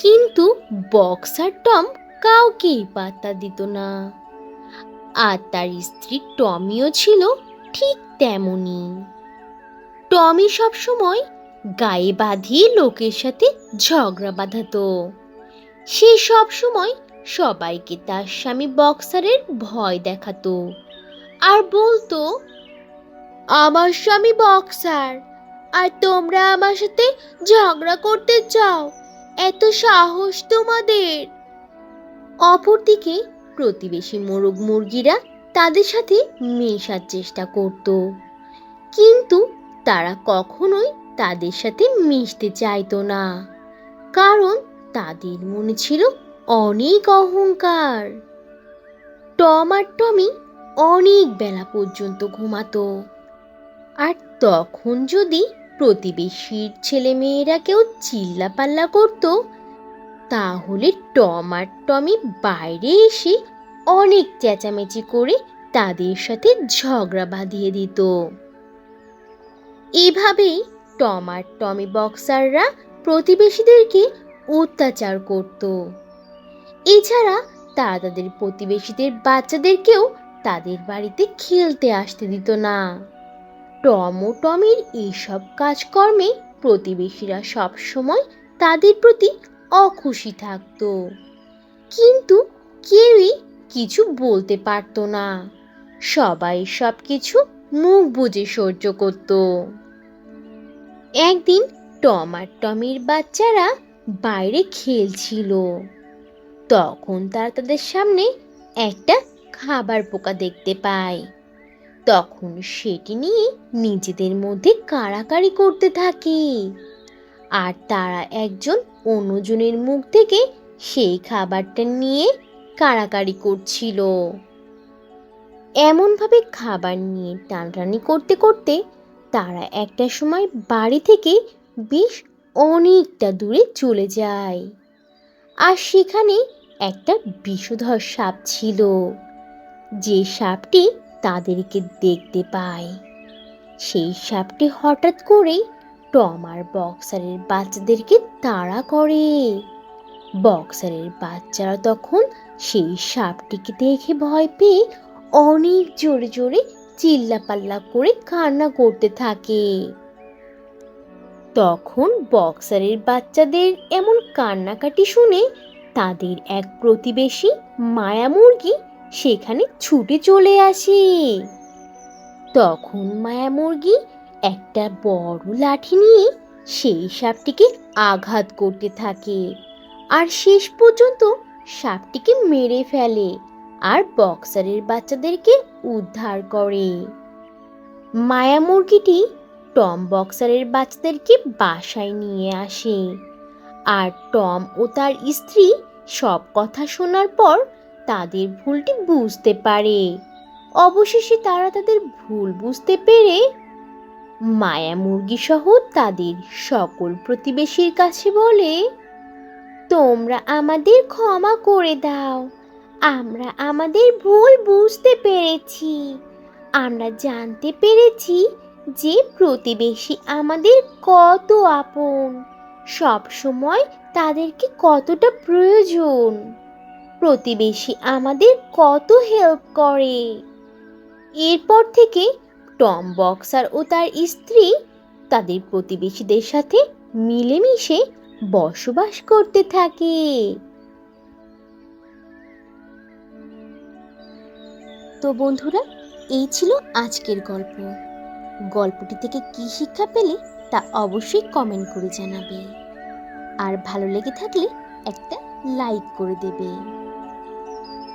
কিন্তু boxer Tom কাউকেই পাত্তা দিত না। আর তার স্ত্রী টমিও ছিল ঠিক তেমনই। টমি সবসময় গায়ে বাঁধিয়ে লোকের সাথে ঝগড়া বাঁধাতো। সে সবসময় সবাইকে তার স্বামী বক্সারের ভয় দেখাতো। আর বলতো, আমার স্বামী বক্সার আর তোমরা আমার সাথে ঝগড়া করতে চাও এত সাহস তোমাদের। অপরদিকে প্রতিবেশী মোরগ মুরগিরা তাদের সাথে মেশার চেষ্টা করত। কিন্তু তারা কখনোই তাদের সাথে মিশতে চাইতো না। কারণ তাদের মনে ছিল অনেক অহংকার। টম আর টমি অনেক বেলা পর্যন্ত ঘুমাতো। আর তখন যদি প্রতিবেশীর ছেলে মেয়েরা কেউ চিল্লাপাল্লা করতো। তাহলে টম আর টমি বাইরে এসে অনেক চেঁচামেচি করে তাদের সাথে ঝগড়া বাঁধিয়ে দিত। এভাবেই টম আর টমি বক্সাররা প্রতিবেশীদেরকে অত্যাচার করত। এছাড়া তারা তাদের প্রতিবেশীদের বাচ্চাদেরকেও তাদের বাড়িতে খেলতে আসতে দিত না। টম ও টমির এইসব কাজকর্মে প্রতিবেশীরা সবসময় তাদের প্রতি অখুশি থাকত। কিন্তু কেউই কিছু বলতে পারতো না। সবাই সব কিছু মুখ বুজে সহ্য করত। একদিন টম আর টমির বাচ্চারা বাইরে খেলছিল। তখন তারা তাদের সামনে একটা খাবার পোকা দেখতে পায়। তখন সেটি নিয়ে নিজেদের মধ্যে কাড়াকাড়ি করতে থাকে। আর তারা একজন অন্যজনের মুখ থেকে সেই খাবারটা নিয়ে কাড়াকাড়ি করছিল। এমনভাবে খাবার নিয়ে টানটানি করতে করতে তারা একটা সময় বাড়ি থেকে বেশ অনেকটা দূরে চলে যায়। আর সেখানে একটা বিষধর সাপ ছিল। যে সাপটি তাদেরকে দেখতে পায় সেই সাপটি হঠাৎ করেই টম আর বক্সারের বাচ্চাদেরকে তাড়া করে। বক্সারের বাচ্চারা তখন সেই সাপটিকে দেখে ভয় পেয়ে অনেক জোরে জোরে চিল্লাপাল্লা করে কান্না করতে থাকে। তখন বক্সারের বাচ্চাদের এমন কান্নাকাটি শুনে তাদের এক প্রতিবেশী মায়া মুরগি সেখানে ছুটে চলে আসে। তখন মায়া মুরগি একটা বড় লাঠি নিয়ে সেই সাপটিকে আঘাত করতে থাকে আর শেষ পর্যন্ত সাপটিকে মেরে ফেলে আর বক্সারের বাচ্চাদেরকে উদ্ধার করে। মায়া মুরগিটি টম বক্সারের বাচ্চাদেরকে বাসায় নিয়ে আসে। আর টম ও তার স্ত্রী সব কথা শোনার পর তাদের ভুলটি বুঝতে পারে। অবশেষে তারা তাদের ভুল বুঝতে পেরে মায়া মুরগি সহ তাদের সকল প্রতিবেশীর কাছে বলে, তোমরা আমাদের ক্ষমা করে দাও। আমরা আমাদের ভুল বুঝতে পেরেছি। আমরা জানতে পেরেছি যে প্রতিবেশী আমাদের কত আপন। সব সময় তাদেরকে কতটা প্রয়োজন। প্রতিবেশী আমাদের কত হেল্প করে। এরপর থেকে টম বক্সার ও তার স্ত্রী তাদের প্রতিবেশীদের সাথে মিলেমিশে বসবাস করতে থাকে। তো বন্ধুরা, এই ছিল আজকের গল্প। গল্পটি থেকে কি শিক্ষা পেলে তা অবশ্যই কমেন্ট করে জানাবে। আর ভালো লেগে থাকলে একটা লাইক করে দেবে।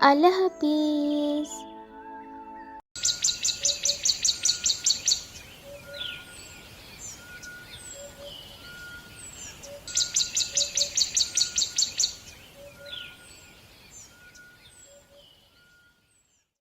আল্লাহ হাফিজ।